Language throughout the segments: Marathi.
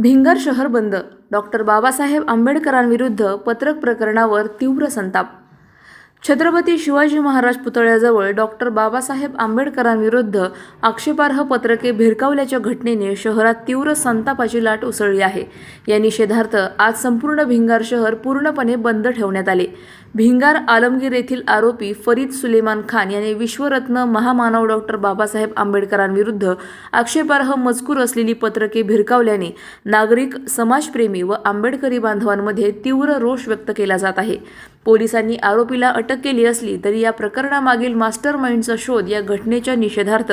भिंगर शहर बंद. डॉक्टर बाबासाहेब आंबेडकरांविरुद्ध पत्रक प्रकरणावर तीव्र संताप छत्रपती शिवाजी महाराज पुतळ्याजवळ डॉक्टर बाबासाहेब आंबेडकरांविरुद्ध आक्षेपार्ह पत्रके भिरकावल्याच्या घटनेने शहरात तीव्र संतापाची लाट उसळली आहे. या निषेधार्थ आज संपूर्ण भिंगार शहर पूर्णपणे बंद ठेवण्यात आले. भिंगार आलमगीर येथील आरोपी फरीद सुलेमान खान याने विश्वरत्न महामानव डॉक्टर बाबासाहेब आंबेडकरांविरुद्ध आक्षेपार्ह मजकूर असलेली पत्रके भिरकावल्याने नागरिक समाजप्रेमी व आंबेडकरी बांधवांमध्ये तीव्र रोष व्यक्त केला जात आहे. पोलिसांनी आरोपीला अटक केली असली तरी या प्रकरणामागील मास्टर माइंडचा शोध या घटनेच्या निषेधार्थ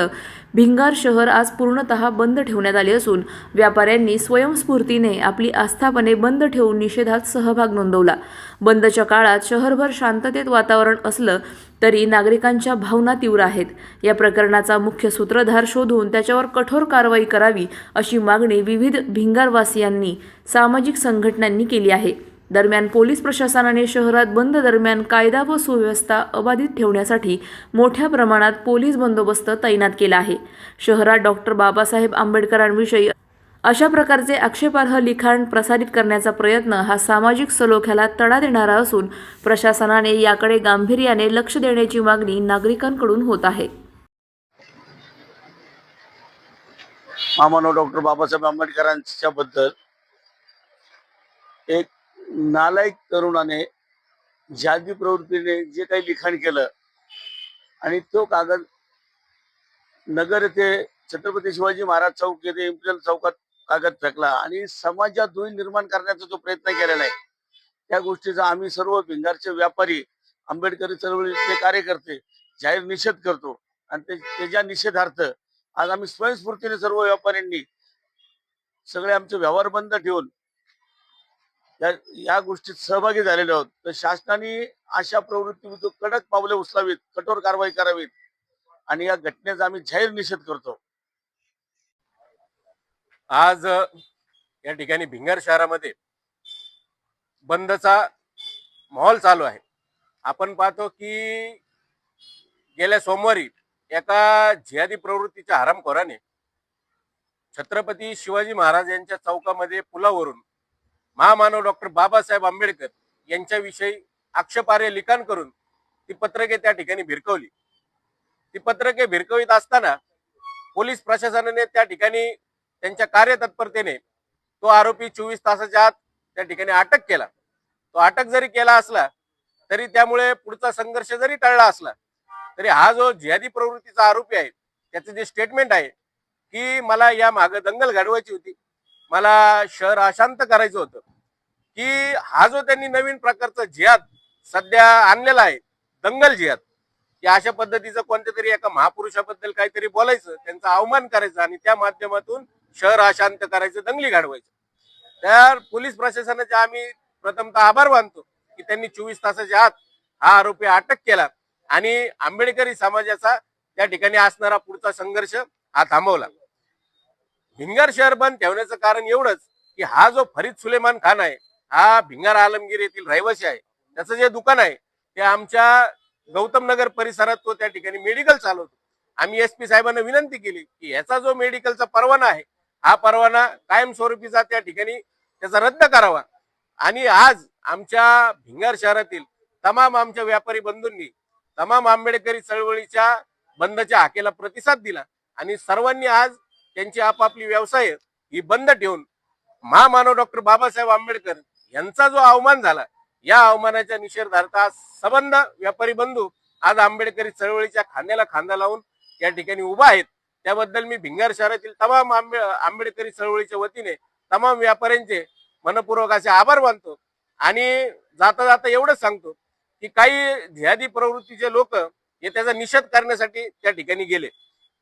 भिंगार शहर आज पूर्णतः बंद ठेवण्यात आले असून व्यापाऱ्यांनी स्वयंस्फूर्तीने आपली आस्थापने बंद ठेवून निषेधात सहभाग नोंदवला. बंदच्या काळात शहरभर शांततेत वातावरण असलं तरी नागरिकांच्या भावना तीव्र आहेत. या प्रकरणाचा मुख्य सूत्रधार शोधून त्याच्यावर कठोर कारवाई करावी अशी मागणी विविध भिंगारवासियांनी सामाजिक संघटनांनी केली आहे. दरम्यान पोलीस प्रशासनाने शहरात बंद दरम्यान कायदा व सुव्यवस्था अबाधित ठेवण्यासाठी मोठ्या प्रमाणात पोलीस बंदोबस्त तैनात केला आहे. शहरात डॉक्टर बाबासाहेब आंबेडकरांविषयी अशा प्रकारचे आक्षेपार्ह लिखाण प्रसारित करण्याचा प्रयत्न हा सामाजिक सलोख्याला तडा देणारा असून प्रशासनाने याकडे गांभीर्याने लक्ष देण्याची मागणी नागरिकांकडून होत आहे. महामानव डॉक्टर बाबासाहेब आंबेडकरांच्या बद्दल एक नालायक तरुणाने जादी प्रवृत्तीने जे काही लिखाण केलं आणि तो कागद नगर येथे छत्रपती शिवाजी महाराज चौक येथे इम्पिरियल चौकात कागद फेकला आणि समाजात दुही निर्माण करण्याचा जो प्रयत्न केलेला आहे त्या गोष्टीचा आम्ही सर्व भिंगारचे व्यापारी आंबेडकरी चळवळीचे कार्यकर्ते जाहीर निषेध करतो. आणि ते- त्याच्या निषेधार्थ आज आम्ही स्वयंस्फूर्तीने सर्व व्यापाऱ्यांनी सगळे आमचे व्यवहार बंद ठेवून या या गोष्टीत सहभागी झालेले आहोत. तर शासनाने अशा प्रवृत्ती कडक पावले उचलावीत कठोर कारवाई करावीत आणि या घटनेचा आम्ही जाहीर निषेध करतो. आज या ठिकाणी भिंगर शहरामध्ये बंदचा माहोल चालू आहे. आपण पाहतो की गेल्या सोमवारी एका जिहादी प्रवृत्तीच्या हरामखोराने छत्रपती शिवाजी महाराज यांच्या चौकामध्ये पुलावरून महामानव डॉक्टर बाबासाहेब आंबेडकर यांच्याविषयी आक्षेपार्ह लिखाण करून ती पत्रके त्या ठिकाणी भिरकवली. ती पत्रके भिरकवित असताना पोलीस प्रशासनाने त्या ठिकाणी त्यांच्या कार्यतत्परतेने तो आरोपी चोवीस तासाच्या आत त्या ठिकाणी अटक केला. तो अटक जरी केला असला तरी त्यामुळे पुढचा संघर्ष जरी टळला असला तरी हा जो जिहादी प्रवृत्तीचा आरोपी आहे त्याचं जे स्टेटमेंट आहे की मला या मागं दंगल घडवायची होती मला शहर अशांत करायचं होतं की हा जो त्यांनी नवीन प्रकारचा जिहाद सध्या आणलेला आहे दंगल जिहाद की अशा पद्धतीचं कोणत्या तरी एका महापुरुषाबद्दल काहीतरी बोलायचं त्यांचा अवमान करायचा आणि त्या माध्यमातून शहर अशांत करायचं दंगली घडवायचं. तर पोलीस प्रशासनाचे आम्ही प्रथमतः आभार मानतो की त्यांनी चोवीस तासाच्या आत हा आरोपी अटक केला आणि आंबेडकरी समाजाचा त्या ठिकाणी असणारा पुढचा संघर्ष हा थांबवला. भिंगार शहर बंद ठेवण्याचं कारण एवढंच की हा जो फरीद सुलेमान खान आहे हा भिंगार आलमगीर येथील रहिवासी आहे. त्याचं जे दुकान आहे ते आमच्या गौतम नगर परिसरात तो त्या ठिकाणी मेडिकल चालवतो. आम्ही एस पी साहेबांना विनंती केली की याचा जो मेडिकलचा परवाना आहे हा परवाना कायमस्वरूपीचा त्या ठिकाणी त्याचा रद्द करावा. आणि आज आमच्या भिंगार शहरातील तमाम आमच्या व्यापारी बंधूंनी तमाम आंबेडकरी चळवळीच्या बंदच्या हाकेला प्रतिसाद दिला. आणि सर्वांनी आज त्यांची आपापली व्यवसाय ही बंद ठेवून महामानव डॉक्टर बाबासाहेब आंबेडकर यांचा जो अवमान झाला या अवमानाच्या निषेधार्थ आज सबंध व्यापारी बंधू आज आंबेडकरी चळवळीच्या खांद्याला खांदा लावून या ठिकाणी उभा आहेत. त्याबद्दल मी भिंगार शहरातील तमाम आंबे आंबेडकरी चळवळीच्या वतीने तमाम व्यापाऱ्यांचे मनपूर्वक असे आभार मानतो आणि जाता जाता एवढंच सांगतो की काही ध्यादी प्रवृत्तीचे लोक हे त्याचा निषेध करण्यासाठी त्या ठिकाणी गेले.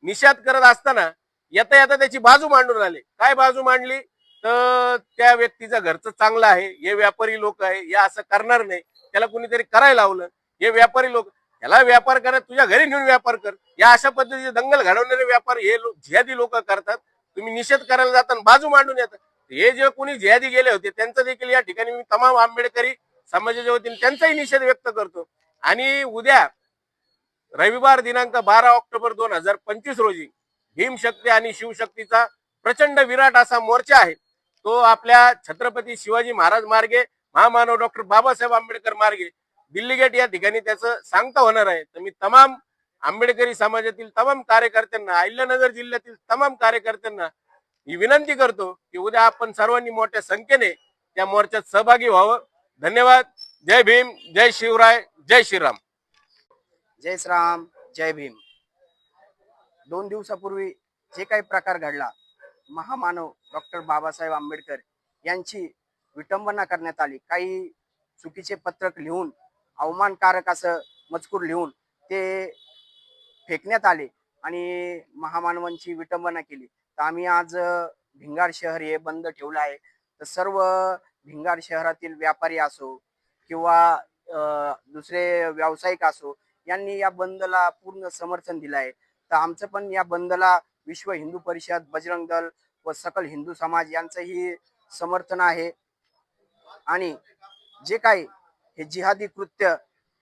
निषेध करत असताना येता येता त्याची बाजू मांडून आले काय बाजू मांडली? तर त्या व्यक्तीचं घरचं चांगलं आहे. हे व्यापारी लोक आहे. या असं करणार नाही. त्याला कुणीतरी करायला लावलं. हे व्यापारी लोक त्याला व्यापार करत तुझ्या घरी नेऊन व्यापार कर. या अशा पद्धतीचे दंगल घडवणारे व्यापार हे लोक जिहादी लोक करतात. तुम्ही निषेध करायला जाताना बाजू मांडून येतात हे जे कोणी जिहादी गेले होते त्यांचं देखील या ठिकाणी मी तमाम आंबेडकरी समाजाच्या वतीने त्यांचाही निषेध व्यक्त करतो. आणि उद्या रविवार दिनांक बारा ऑक्टोबर दोन हजार पंचवीस रोजी भीमशक्ती आणि शिवशक्तीचा प्रचंड विराट असा मोर्चा आहे. तो आपल्या छत्रपती शिवाजी महाराज मार्गे महामानव डॉक्टर बाबासाहेब आंबेडकर मार्गे दिल्ली गेट या ठिकाणी त्याचं सांगता होणार आहे. तर मी तमाम आंबेडकरी समाजातील तमाम कार्यकर्त्यांना अहिल्यानगर जिल्ह्यातील तमाम कार्यकर्त्यांना ही विनंती करतो की उद्या आपण सर्वांनी मोठ्या संख्येने त्या मोर्चात सहभागी व्हावं. धन्यवाद. जय भीम. जय शिवराय. जय श्रीराम. जय श्रीराम. जय भीम. दोन दिवसापूर्वी जे काही प्रकार घडला महामानव डॉक्टर बाबासाहेब आंबेडकर यांची विटंबना करण्यात आली. काही चुकीचे पत्रक लिहून अवमानकारक असं मजकूर लिहून ते फेकण्यात आले आणि महामानवांची विटंबना केली. तर आम्ही आज भिंगार शहर हे बंद ठेवलं आहे. तर सर्व भिंगार शहरातील व्यापारी असो किंवा दुसरे व्यावसायिक असो यांनी या बंदला पूर्ण समर्थन दिलं आहे. तर आमचं पण या बंदला विश्व हिंदू परिषद बजरंग दल व सकल हिंदू समाज यांचंही समर्थन आहे. आणि जे काही हे जिहादी कृत्य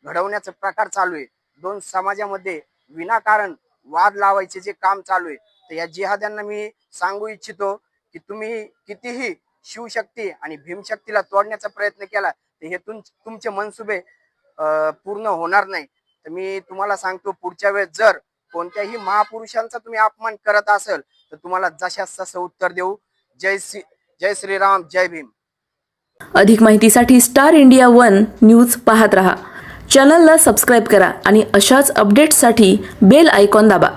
घडवण्याचा प्रकार चालू आहे दोन समाजामध्ये विनाकारण वाद लावायचे जे काम चालू आहे तर या जिहाद्यांना मी सांगू इच्छितो की तुम्ही कितीही शिवशक्ती आणि भीमशक्तीला तोडण्याचा प्रयत्न केला तर हे तुम तुमचे मनसुबे पूर्ण होणार नाही. तर मी तुम्हाला सांगतो पुढच्या वेळेस जर कोणत्याही महापुरुषांचा तुम्ही अपमान करत असेल तर तुम्हाला जशास तसं उत्तर देऊ. जय श्री जय श्रीराम जय भीम. अधिक माहितीसाठी स्टार इंडिया वन न्यूज पाहत रहा. चॅनलला सबस्क्राईब करा आणि अशाच अपडेट्ससाठी बेल आयकॉन दाबा.